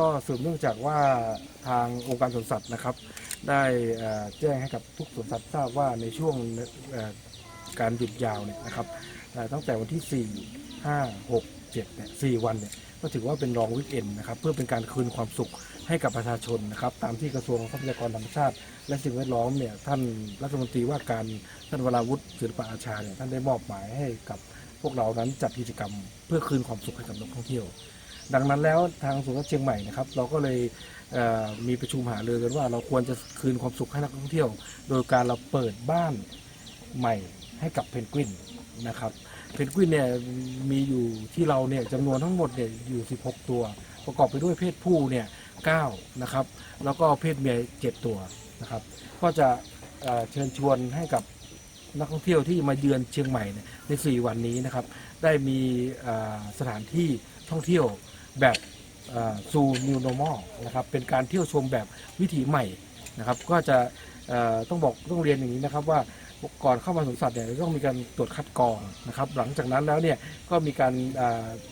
ก็สืบเนื่องจากว่าทางองค์การสวนสัตว์นะครับ ได้แจ้งให้กับทุกสวนสัตว์ทราบว่าในช่วงการหยุดยาวเนี่ยนะครับตั้งแต่วันที่ 4 5 6 7เนี่ย4วันเนี่ยก็ถือว่าเป็นรองวิกเอนนะครับเพื่อเป็นการคืนความสุขให้กับประชาชนนะครับตามที่กระทรวงทรัพยากรธรรมชาติ และสิ่งแวดล้อมเนี่ยท่านรัฐมนตรีว่าการท่านวราวุฒิศิลปะอาชาเนี่ยท่านได้มอบหมายให้กับพวกเรานั้นจัดกิจกรรม เพื่อคืนความสุขให้กับนักท่องเที่ยว ดังนั้นแล้วทางสวนสัตว์เชียงใหม่นะครับเราก็เลยเมีประชุมหารือกันว่า เราควรจะคืนความสุขให้นักท่องเที่ยว โดยการเราเปิดบ้านใหม่ให้กับเพนกวินนะครับเพนกวินเนี่ยมีอยู่ที่เราเนี่ยจำนวนทั้งหมดเนี่ยอยู่ 16 ตัว ประกอบไปด้วยเพศผู้เนี่ย9นะครับแล้วก็เพศเมีย7ตัวนะครับก็จะเชิญชวนให้กับนักท่องเที่ยวที่มาเยือนเชียงใหม่เนี่ยใน 4 วันนี้นะครับได้มีสถานที่ท่องเที่ยว แบบซูนิวโนมอลนะครับเป็นการเที่ยวชมแบบวิถีใหม่นะครับก็จะต้องบอกต้องเรียนอย่างนี้นะครับว่าก่อนเข้ามาสวนสัตว์เนี่ยต้องมีการตรวจคัดกรองนะครับ หลังจากนั้นแล้วเนี่ยก็มีการ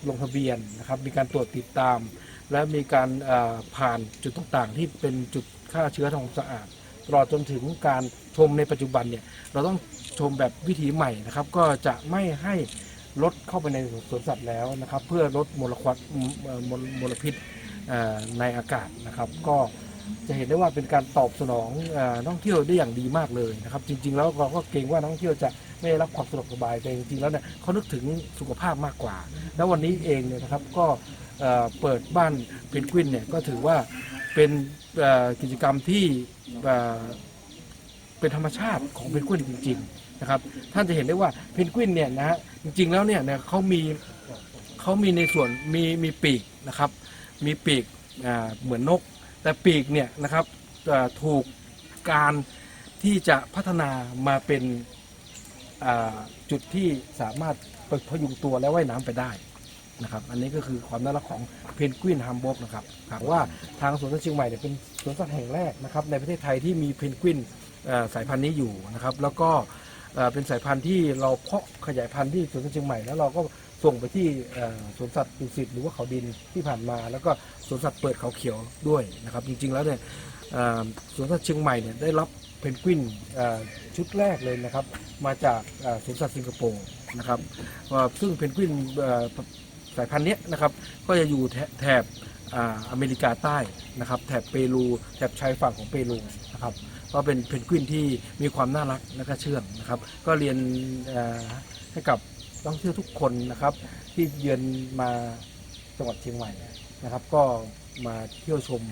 ลงทะเบียนนะครับ มีการตรวจติดตาม และมีการผ่านจุดต่างๆ ที่เป็นจุดฆ่าเชื้อทำความสะอาดตลอดจนถึงการชมในปัจจุบันเนี่ยเราต้องชมแบบวิถีใหม่นะครับ ก็จะไม่ให้ รถเข้าไปในสวนสัตว์แล้วนะครับ เพื่อลดมลควันมลมลพิษในอากาศนะครับ ก็จะเห็นได้ว่าเป็นการตอบสนองอนักท่องเที่ยวได้อย่างดีมากเลยนะครับ จริง ๆ แล้วเราก็เกรงว่านักท่องเที่ยวจะไม่ได้รับความสะดวกสบายแต่จริงๆแล้วเนี่ยเขานึกถึงสุขภาพมากกว่า แล้ววันนี้เองเนี่ยนะครับก็เปิดบ้านเพนกวินเนี่ยก็ถือว่าเป็นกิจกรรมที่เป็นธรรมชาติของเพนกวินจริง ๆ นะครับ ท่านจะเห็นได้ว่าเพนกวินเนี่ยนะฮะ จริงๆแล้วเนี่ยเนี่ยเขามีเขามีในส่วนมีมีปีกนะครับ มีปีกเหมือนนก แต่ปีกเนี่ยนะครับถูกการที่จะพัฒนามาเป็นจุดที่สามารถพยุงตัวและว่ายน้ำไปได้นะครับ อันนี้ก็คือความน่ารักของเพนกวินฮัมโบกนะครับถามว่าทางสวนสัตว์เชียงใหม่เนี่ยเป็นสวนสัตว์แห่งแรกนะครับในประเทศไทยที่มีเพนกวินสายพันธุ์นี้อยู่นะครับ แล้วก็ เป็นสายพันธุ์ที่เราเพาะขยายพันธุ์ที่สวนสัตว์เชียงใหม่แล้วเราก็ส่งไปที่สวนสัตว์ดุสิตหรือว่าเขาดินที่ผ่านมา แล้วก็สวนสัตว์เปิดเขาเขียวด้วยนะครับ จริงๆแล้วเนี่ยสวนสัตว์เชียงใหม่เนี่ยได้รับเพนกวินชุดแรกเลยนะครับ มาจากสวนสัตว์สิงคโปร์นะครับซึ่งเพนกวินสายพันธุ์นี้นะครับก็จะอยู่แถแถบออเมริกาใต้นะครับ แถบเปรูแถบชายฝั่งของเปรูนะครับ ก็เป็นเพนกวินที่มีความน่ารักและก็เชื่องนะครับ ก็เรียนให้กับนักท่องเที่ยวทุกคนนะครับ ที่เยือนมาจังหวัดเชียงใหม่นะครับ ก็มาเที่ยวชม